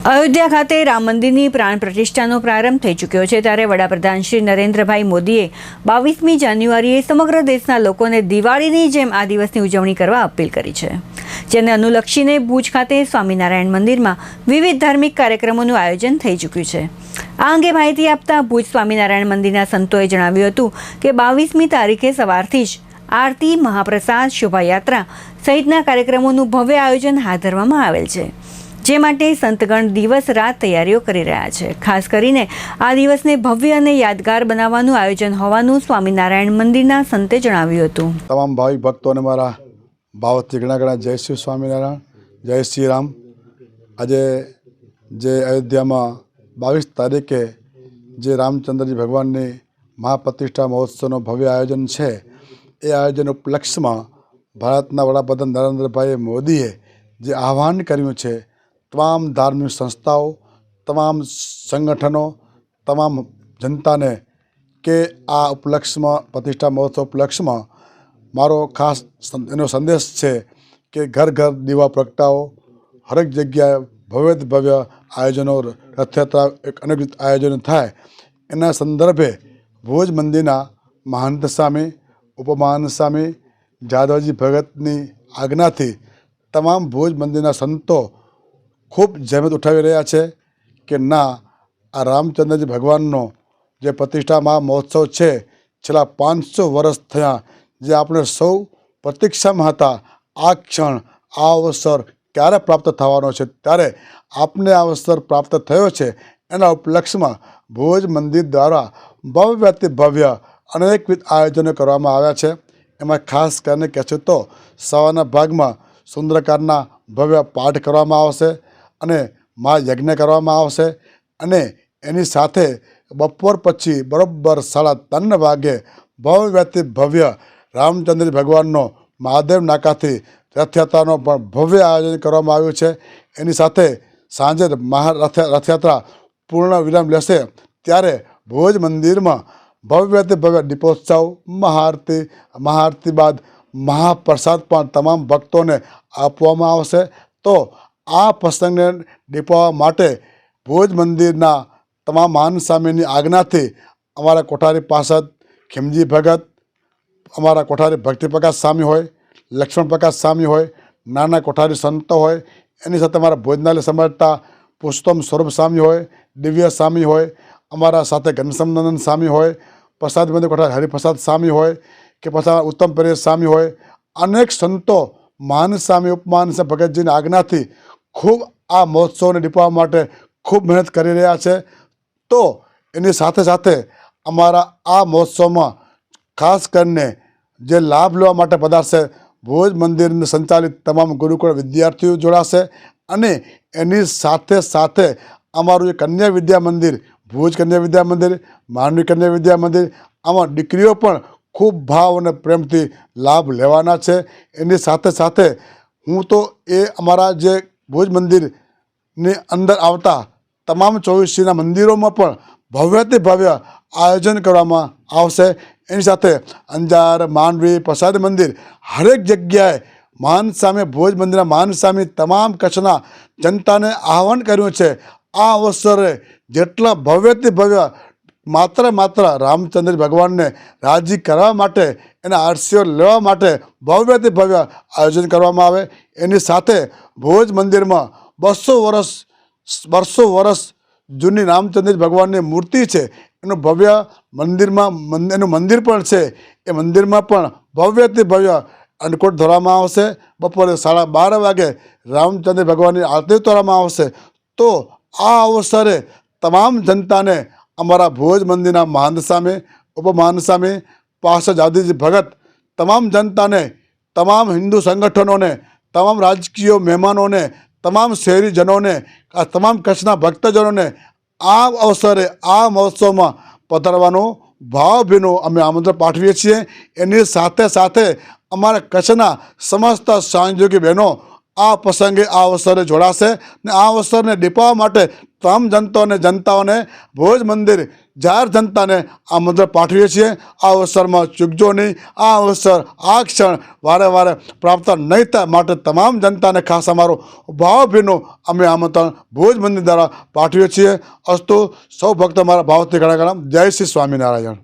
અયોધ્યા ખાતે રામ મંદિરની પ્રાણ પ્રતિષ્ઠાનો પ્રારંભ થઈ ચૂક્યો છે ત્યારે વડાપ્રધાન શ્રી નરેન્દ્રભાઈ મોદીએ બાવીસમી જાન્યુઆરીએ સમગ્ર દેશના લોકોને દિવાળીની જેમ આ દિવસની ઉજવણી કરવા અપીલ કરી છે. જેને અનુલક્ષીને ભુજ ખાતે સ્વામિનારાયણ મંદિરમાં વિવિધ ધાર્મિક કાર્યક્રમોનું આયોજન થઈ ચૂક્યું છે. આ અંગે માહિતી આપતા ભુજ સ્વામિનારાયણ મંદિરના સંતોએ જણાવ્યું હતું કે બાવીસમી તારીખે સવારથી જ આરતી, મહાપ્રસાદ, શોભાયાત્રા સહિતના કાર્યક્રમોનું ભવ્ય આયોજન હાથ ધરવામાં આવેલ છે. જે માટે સંતગણ દિવસ રાત તૈયારીઓ કરી રહ્યા છે. ખાસ કરીને આ દિવસને ભવ્ય અને યાદગાર બનાવવાનું આયોજન હોવાનું સ્વામિનારાયણ મંદિરના સંતે જણાવ્યું હતું. તમામ ભાવિક ભક્તોને મારા ભાવથી ઘણા ઘણા જય શ્રી સ્વામિનારાયણ, જય શ્રી રામ. આજે જે અયોધ્યામાં બાવીસ તારીખે જે રામચંદ્રજી ભગવાનની મહાપ્રતિષ્ઠા મહોત્સવનો ભવ્ય આયોજન છે, એ આયોજન ઉપલક્ષમાં ભારતના વડાપ્રધાન નરેન્દ્રભાઈ મોદીએ જે આહ્વાન કર્યું છે તમામ ધાર્મિક સંસ્થાઓ, તમામ સંગઠનો, તમામ જનતાને કે આ ઉપલક્ષમાં, પ્રતિષ્ઠા મહોત્સવ ઉપલક્ષમાં મારો ખાસ એનો સંદેશ છે કે ઘર ઘર દીવા પ્રગટાવો. હરેક જગ્યાએ ભવ્ય ભવ્ય આયોજનો, રથયાત્રા એક અનેક આયોજનો થાય. એના સંદર્ભે ભુજ મંદિરના મહંત સ્વામી, ઉપમાન સ્વામી, જાદવજી ભગતની આજ્ઞાથી તમામ ભુજ મંદિરના સંતો ખૂબ જહેમત ઉઠાવી રહ્યા છે કે ના, આ રામચંદ્રજી ભગવાનનો જે પ્રતિષ્ઠા મહા મહોત્સવ છે, છેલ્લા પાંચસો વર્ષ થયા, જે આપણે સૌ પ્રતીક્ષામાં હતા, આ ક્ષણ, આ અવસર ક્યારે પ્રાપ્ત થવાનો છે? ત્યારે આપને આ અવસર પ્રાપ્ત થયો છે એના ઉપલક્ષમાં ભુજ મંદિર દ્વારા ભવ્યથી ભવ્ય અનેકવિધ આયોજનો કરવામાં આવ્યા છે. એમાં ખાસ કરીને કહેશું તો સવારના ભાગમાં સુંદરકારના ભવ્ય પાઠ કરવામાં આવશે. અને મા યજ્ઞ કરવામાં આવશે અને એની સાથે બપોર પછી બરોબર સાડા ત્રણ વાગે ભવ્યથી ભવ્ય રામચંદ્ર ભગવાનનો મહાદેવ નાકાથી રથયાત્રાનો પણ ભવ્ય આયોજન કરવામાં આવ્યું છે. એની સાથે સાંજે મહા રથ રથયાત્રા પૂર્ણ વિરામ લેશે ત્યારે ભોજ મંદિરમાં ભવ્યથી ભવ્ય દીપોત્સવ, મહાઆરતી મહાઆરતી બાદ મહાપ્રસાદ પણ તમામ ભક્તોને આપવામાં આવશે. તો આ પ્રસંગને દીપાવવા માટે ભોજ મંદિરના તમામ માન સ્વામીની આજ્ઞાથી અમારા કોઠારી પાસદ ખીમજી ભગત, અમારા કોઠારી ભક્તિપ્રકાશ સ્વામી હોય લક્ષ્મણ પ્રકાશ સ્વામી હોય, નાના કોઠારી સંતો હોય, એની સાથે અમારા ભોજનાલય સમજતા પુષ્તમ સ્વરૂપ સ્વામી હોય, દિવ્ય સ્વામી હોય, અમારા સાથે ઘનશ્યામનંદન સ્વામી હોય, પ્રસાદ મંદિર કોઠારી હરિપ્રસાદ સ્વામી હોય કે પછી ઉત્તમ પરેશ સ્વામી હોય, અનેક સંતો મહાન સ્વામી ઉપમાન ભગતજીની આજ્ઞાથી ખૂબ આ મહોત્સવને દીપાવવા માટે ખૂબ મહેનત કરી રહ્યા છે. તો એની સાથે સાથે અમારા આ મહોત્સવમાં ખાસ કરીને જે લાભ લેવા માટે પધારશે ભુજ મંદિરને સંચાલિત તમામ ગુરુકુળ વિદ્યાર્થીઓ જોડાશે અને એની સાથે સાથે અમારું જે કન્યા વિદ્યા મંદિર, ભુજ કન્યા વિદ્યા મંદિર માનવી કન્યા વિદ્યા મંદિર, આમાં દીકરીઓ પણ ખૂબ ભાવ અને પ્રેમથી લાભ લેવાના છે. એની સાથે સાથે હું તો એ અમારા જે ભુજ મંદિરની અંદર આવતા તમામ ચોવીસીના મંદિરોમાં પણ ભવ્યથી ભવ્ય આયોજન કરવામાં આવશે. એની સાથે અંજાર, માંડવી, પ્રસાદ મંદિર હરેક જગ્યાએ માન સામે ભોજ મંદિરના માન સામે તમામ કચ્છના જનતાને આહવાન કર્યું છે. આ અવસરે જેટલા ભવ્યથી ભવ્ય માત્ર માત્ર રામચંદ્ર ભગવાનને રાજી કરવા માટે એના આરસીઓ લેવા માટે ભવ્યથી ભવ્ય આયોજન કરવામાં આવે. એની સાથે ભોજ મંદિરમાં બસો વર્ષ બસો વર્ષ જૂની રામચંદ્ર ભગવાનની મૂર્તિ છે. એનું ભવ્ય મંદિરમાં એનું મંદિર પણ છે. એ મંદિરમાં પણ ભવ્યથી ભવ્ય અન્નકૂટ ધરવામાં આવશે. બપોરે સાડા બાર વાગે રામચંદ્ર ભગવાનની આરતી કરવામાં આવશે. તો આ અવસરે તમામ જનતાને અમારા ભોજ મંદિરના મહાન સામે ઉપમહાન સામે પાસા જાદીજી ભગત, તમામ જનતાને, તમામ હિન્દુ સંગઠનોને, તમામ રાજકીય મહેમાનોને, તમામ શહેરીજનોને, આ તમામ કચ્છના ભક્તજનોને આ અવસરે, આ મહોત્સવમાં પધારવાનો ભાવભીનું અમે આમંત્રણ પાઠવીએ છીએ. એની સાથે સાથે અમારા કચ્છના સમસ્ત સહયોગી બહેનો આ પ્રસંગે આ અવસરે જોડાશે ને આ અવસરને દીપાવવા માટે તમામ જનતાઓને જનતાઓને ભોજ મંદિર જાહેર જનતાને આ મંત્ર પાઠવીએ છીએ. આ અવસરમાં ચૂકજો નહીં. આ અવસર આ ક્ષણ વારે વારે પ્રાપ્ત નહીં થાય માટે તમામ જનતાને ખાસ અમારો ભાવભીનું અમે આમંત્રણ ભોજ મંદિર દ્વારા પાઠવીએ છીએ. અસ્તુ સૌ ભક્તો મારા ભાવથી ઘણા ઘણા જય શ્રી સ્વામિનારાયણ.